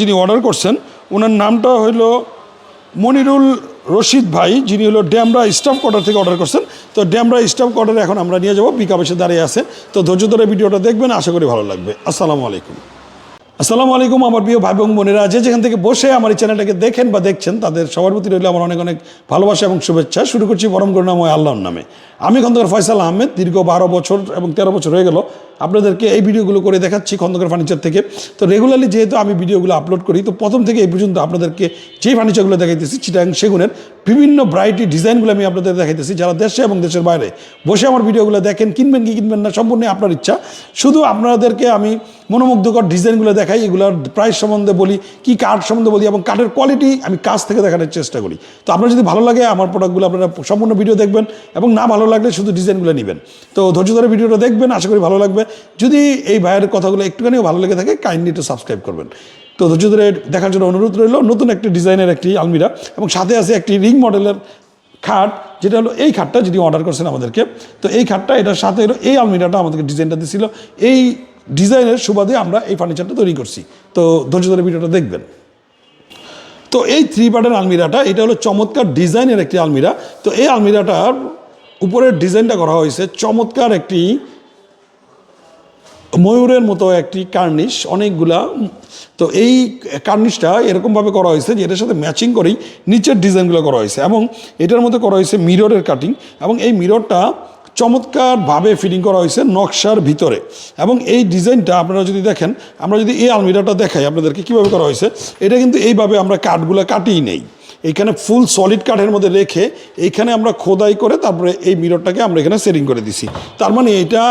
যিনি অর্ডার করছেন ওনার নামটা হলো মনিরুল রশিদ ভাই, যিনি হলো ড্যামরা স্টাফ কোয়ার্টার থেকে অর্ডার করছেন। তো ড্যামরা স্টাফ কোয়ার্টারে এখন আমরা নিয়ে যাব পিক এসে দাঁড়িয়ে আছে। তো ধৈর্য ধরে ভিডিওটা দেখবেন, আশা করি ভালো লাগবে। আসসালামু আলাইকুম। আসসালামু আলাইকুম, আমার প্রিয় ভাই এবং বোনেরা। যে যেখান থেকে বসে আমার এই চ্যানেলটাকে দেখেন বা দেখছেন, তাদের সবার প্রতি রইল আমার অনেক অনেক ভালোবাসা এবং শুভেচ্ছা। শুরু করছি পরম করুণাময় আল্লাহর নামে। আমি খন্দকার ফয়সাল আহমেদ, দীর্ঘ বারো বছর এবং তেরো বছর হয়ে গেল। আপনাদেরকে এই ভিডিওগুলো করে দেখাচ্ছি খন্দকার ফার্নিচার থেকে। তো রেগুলারলি যেহেতু আমি ভিডিওগুলো আপলোড করি, তো প্রথম থেকে এই পর্যন্ত আপনাদেরকে যেই ফার্নিচারগুলো দেখাইতেছি, চিটাং সেগুনের বিভিন্ন ভ্যারাইটি ডিজাইনগুলো আমি আপনাদের দেখাইতেছি। যারা দেশে এবং দেশের বাইরে বসে আমার ভিডিওগুলো দেখেন, কিনবেন কি কিনবেন না সম্পূর্ণ আপনার ইচ্ছা। শুধু আপনাদেরকে আমি মনোমুগ্ধকর ডিজাইনগুলো দেখাই, এগুলোর প্রাইস সম্বন্ধে বলি, কি কাঠ সম্বন্ধে বলি এবং কাঠের কোয়ালিটি আমি কাছ থেকে দেখানোর চেষ্টা করি। তো আপনার যদি ভালো লাগে, আমার প্রোডাক্টগুলো আপনারা সম্পূর্ণ ভিডিও দেখবেন এবং না ভালো লাগলে শুধু ডিজাইনগুলো নেবেন। তো ধৈর্য ধরে ভিডিওটা দেখবেন, আশা করি ভালো লাগবে। যদি এই ভাইয়ের কথাগুলো একটুখানিও ভালো লেগে থাকে কাইন্ডলি একটু সাবস্ক্রাইব করবেন। তো ধৈর্য ধরে দেখার জন্য অনুরোধ রইল, নতুন একটি ডিজাইনের একটি আলমিরা এবং সাথে আছে একটি রিং মডেলের খাট, যেটা হলো এই খাটটা যেটি অর্ডার করছেন আমাদেরকে। তো এই খাটটা, এটার সাথে এই আলমিরাটা আমাদেরকে ডিজাইনটা দিছিল। এই ডিজাইনের সুবাদে আমরা এই ফার্নিচারটা তৈরি করছি। তো ধৈর্য ধরে ভিডিওটা দেখবেন। তো এই থ্রি পার্টের আলমিরাটা, এটা হলো চমৎকার ডিজাইনের একটি আলমিরা। তো এই আলমিরাটার উপরের ডিজাইনটা করা হয়েছে চমৎকার একটি ময়ূরের মতো একটি কার্নিশ, অনেকগুলা। তো এই কার্নিশটা এরকমভাবে করা হয়েছে যে এটার সাথে ম্যাচিং করেই নিচের ডিজাইনগুলো করা হয়েছে। এবং এটার মধ্যে করা হয়েছে মিররের কাটিং এবং এই মিররটা চমৎকারভাবে ফিটিং করা হয়েছে নকশার ভিতরে। এবং এই ডিজাইনটা আপনারা যদি দেখেন, আমরা যদি এই আলমিরাটা দেখাই আপনাদেরকে কীভাবে করা হয়েছে, এটা কিন্তু এইভাবে আমরা কাঠগুলো কাটিই নেই। এইখানে ফুল সলিড কাঠের মধ্যে রেখে এইখানে আমরা খোদাই করে তারপরে এই মিররটাকে আমরা এখানে সেটিং করে দিছি। তার মানে এটা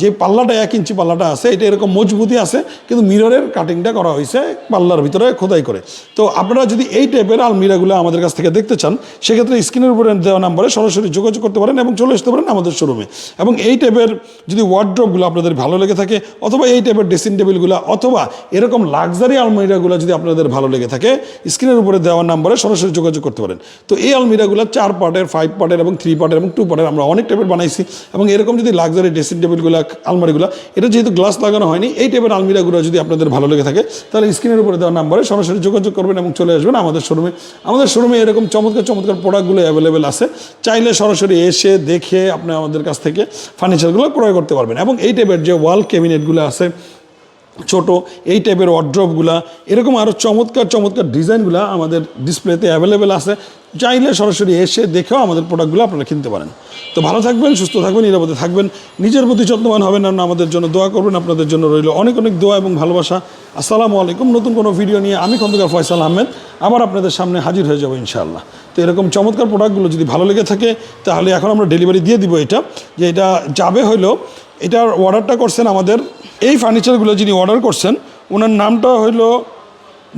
যে পাল্লাটা এক ইঞ্চি পাল্লাটা আছে, এটা এরকম মজবুতি আছে, কিন্তু মিররের কাটিংটা করা হয়েছে পাল্লার ভিতরে খোদাই করে। তো আপনারা যদি এই টাইপের আলমিরাগুলো আমাদের কাছ থেকে দেখতে চান, সেক্ষেত্রে স্ক্রিনের উপরে দেওয়া নাম্বারে সরাসরি যোগাযোগ করতে পারেন এবং চলে আসতে পারেন আমাদের শোরুমে এবং এই টাইপের যদি ওয়ার্ড্রপগুলো আপনাদের ভালো লেগে থাকে, অথবা এই টাইপের ড্রেসিং টেবিলগুলো অথবা এরকম লাক্সারি আলমিরাগুলো যদি আপনাদের ভালো লেগে থাকে স্ক্রিনের উপরে দেওয়া নাম্বারে সরাসরি যোগাযোগ করতে পারেন। তো এই আলমিরাগুলো চার পার্টের ফাইভ পার্টের এবং থ্রি পার্টের এবং টু পার্টের আমরা অনেক টাইপের বানাইছি এবং এরকম যদি লাক্সারি ড্রেসিং টেবিলগুলো আলমারিগুলো। এটা যেহেতু গ্লাস লাগানো হয়নি, এই টাইপের আলমিরাগুলো যদি আপনাদের ভালো লেগে থাকে, তাহলে স্ক্রিনের উপরে দেওয়া নাম্বারে সরাসরি যোগাযোগ করবেন এবং চলে আসবেন আমাদের শোরুমে আমাদের শোরুমে এরকম চমৎকার চমৎকার প্রোডাক্টগুলো অ্যাভেলেবেল আছে। চাইলে সরাসরি এসে দেখে আপনি আমাদের কাছ থেকে ফার্নিচারগুলো ক্রয় করতে পারবেন। এবং এই টাইপের যে ওয়াল ক্যাবিনেটগুলো আছে ছোট, এই টাইপের ওয়ার্ড্রপগুলা এরকম আরও চমৎকার চমৎকার ডিজাইনগুলো আমাদের ডিসপ্লেতে অ্যাভেলেবেল আছে। চাইলে সরাসরি এসে দেখেও আমাদের প্রোডাক্টগুলো আপনারা কিনতে পারেন। তো ভালো থাকবেন, সুস্থ থাকবেন, নিরাপদে থাকবেন। নিজের প্রতি যত্নবান হবেন আর আমাদের জন্য দোয়া করবেন। আপনাদের জন্য রইল অনেক অনেক দোয়া এবং ভালোবাসা। আসসালামু আলাইকুম। নতুন কোনো ভিডিও নিয়ে আমি খন্দকার ফয়সাল আহমেদ, আবার আপনাদের সামনে হাজির হয়ে যাব ইনশাআল্লাহ। তো এরকম চমৎকার প্রোডাক্টগুলো যদি ভালো লেগে থাকে, তাহলে এখন আমরা ডেলিভারি দিয়ে দিব এটা। যে এটা যাবে হলো এটার অর্ডারটা করছেন আমাদের এই ফার্নিচারগুলো যিনি অর্ডার করছেন, ওনার নামটা হইল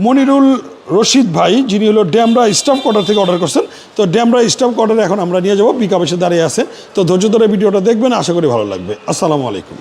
মনিরুল রশিদ ভাই, যিনি হলো ড্যামরা স্টাফ কোয়ার্টার থেকে অর্ডার করছেন। তো ড্যামরা স্টাফ কোয়ার্টারে এখন আমরা নিয়ে যাব পিক এসে দাঁড়িয়ে আছে। তো ধৈর্য ধরে ভিডিওটা দেখবেন, আশা করি ভালো লাগবে। আসসালামু আলাইকুম।